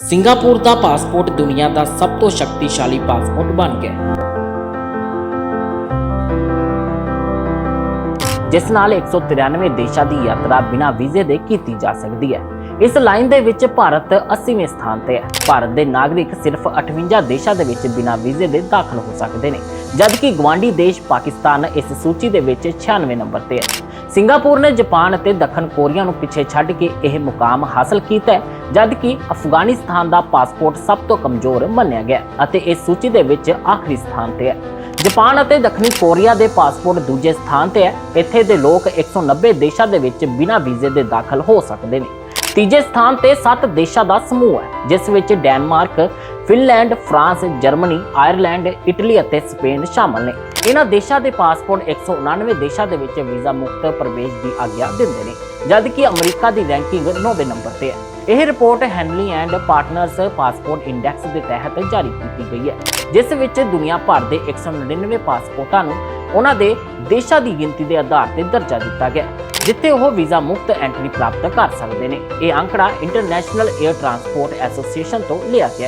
Singapore ਦਾ passport ਦੁਨੀਆ ਦਾ ਸਭ ਤੋਂ ਸ਼ਕਤੀਸ਼ਾਲੀ ਪਾਸਪੋਰਟ ਬਣ ਗਿਆ। ਜਿਸ ਨਾਲ 193 ਦੇਸ਼ਾਂ ਦੀ ਯਾਤਰਾ ਬਿਨਾਂ ਵੀਜ਼ੇ ਦੇ ਕੀਤੀ ਜਾ ਸਕਦੀ ਹੈ। ਇਸ ਲਾਈਨ ਦੇ ਵਿੱਚ ਭਾਰਤ 80ਵੇਂ ਸਥਾਨ ਤੇ ਹੈ। ਭਾਰਤ ਦੇ ਨਾਗਰਿਕ ਸਿਰਫ 58 ਦੇਸ਼ਾਂ ਦੇ ਵਿੱਚ ਬਿਨਾਂ ਵੀਜ਼ੇ ਦੇ ਦਾਖਲ ਹੋ ਸਕਦੇ ਨੇ, ਜਦਕਿ ਗਵਾਂਢੀ ਦੇਸ਼ ਪਾਕਿਸਤਾਨ ਇਸ ਸੂਚੀ ਦੇ ਵਿੱਚ 96 ਨੰਬਰ ਤੇ ਹੈ। ਸਿੰਗਾਪੁਰ ਨੇ ਜਾਪਾਨ ਅਤੇ ਦੱਖਣ ਕੋਰੀਆ ਨੂੰ ਪਿੱਛੇ ਛੱਡ ਕੇ ਇਹ ਮੁਕਾਮ ਹਾਸਲ ਕੀਤਾ ਹੈ। ਜਦਕਿ ਅਫਗਾਨਿਸਤਾਨ ਦਾ ਪਾਸਪੋਰਟ ਸਭ ਤੋਂ ਕਮਜ਼ੋਰ ਮੰਨਿਆ ਗਿਆ ਅਤੇ ਇਸ ਸੂਚੀ ਦੇ ਵਿੱਚ ਆਖਰੀ ਸਥਾਨ ਤੇ ਹੈ। ਜਾਪਾਨ ਅਤੇ ਦੱਖਣੀ ਕੋਰੀਆ ਦੇ ਪਾਸਪੋਰਟ ਦੂਜੇ ਸਥਾਨ ਤੇ ਹੈ। ਇੱਥੇ ਦੇ ਲੋਕ 190 ਦੇਸ਼ਾਂ ਦੇ ਵਿੱਚ ਬਿਨਾਂ ਵੀਜ਼ੇ ਦੇ ਦਾਖਲ ਹੋ ਸਕਦੇ ਨੇ। ਤੀਜੇ ਸਥਾਨ ਤੇ 7 ਦੇਸ਼ਾਂ ਦਾ ਸਮੂਹ ਹੈ, ਜਿਸ ਵਿੱਚ Denmark, Finland, France, Germany, Ireland, Italy ਅਤੇ ਸਪੇਨ ਸ਼ਾਮਲ ਨੇ। ਇਹਨਾਂ ਦੇਸ਼ਾਂ ਦੇ ਪਾਸਪੋਰਟ 199 ਦੇਸ਼ਾਂ ਦੇ ਵਿੱਚ ਵੀਜ਼ਾ ਮੁਕਤ ਪ੍ਰਵੇਸ਼ ਦੀ ਆਗਿਆ ਦਿੰਦੇ ਨੇ। ਜਦਕਿ ਅਮਰੀਕਾ ਦੀ ਰੈਂਕਿੰਗ 9ਵੇਂ ਨੰਬਰ ਤੇ ਹੈ। ਇਹ report Henley and Partners passport index ਦੇ ਤਹਿਤ ਜਾਰੀ ਕੀਤੀ ਗਈ ਹੈ, ਜਿਸ ਵਿੱਚ ਦੁਨੀਆ ਭਰ ਦੇ 199 ਪਾਸਪੋਰਟਾਂ ਨੂੰ ਉਹਨਾਂ ਦੇ ਦੇਸ਼ਾਂ ਦੀ ਗਿਣਤੀ ਦੇ ਆਧਾਰ ਤੇ ਦਰਜਾ ਦਿੱਤਾ ਗਿਆ, ਜਿੱਥੇ ਉਹ ਵੀਜ਼ਾ ਮੁਕਤ ਐਂਟਰੀ ਪ੍ਰਾਪਤ ਕਰ ਸਕਦੇ ਨੇ। ਇਹ ਅੰਕੜਾ ਇੰਟਰਨੈਸ਼ਨਲ 에ਅਰ ਟਰਾਂਸਪੋਰਟ ਐਸੋਸੀਏਸ਼ਨ ਤੋਂ ਲਿਆ ਗਿਆ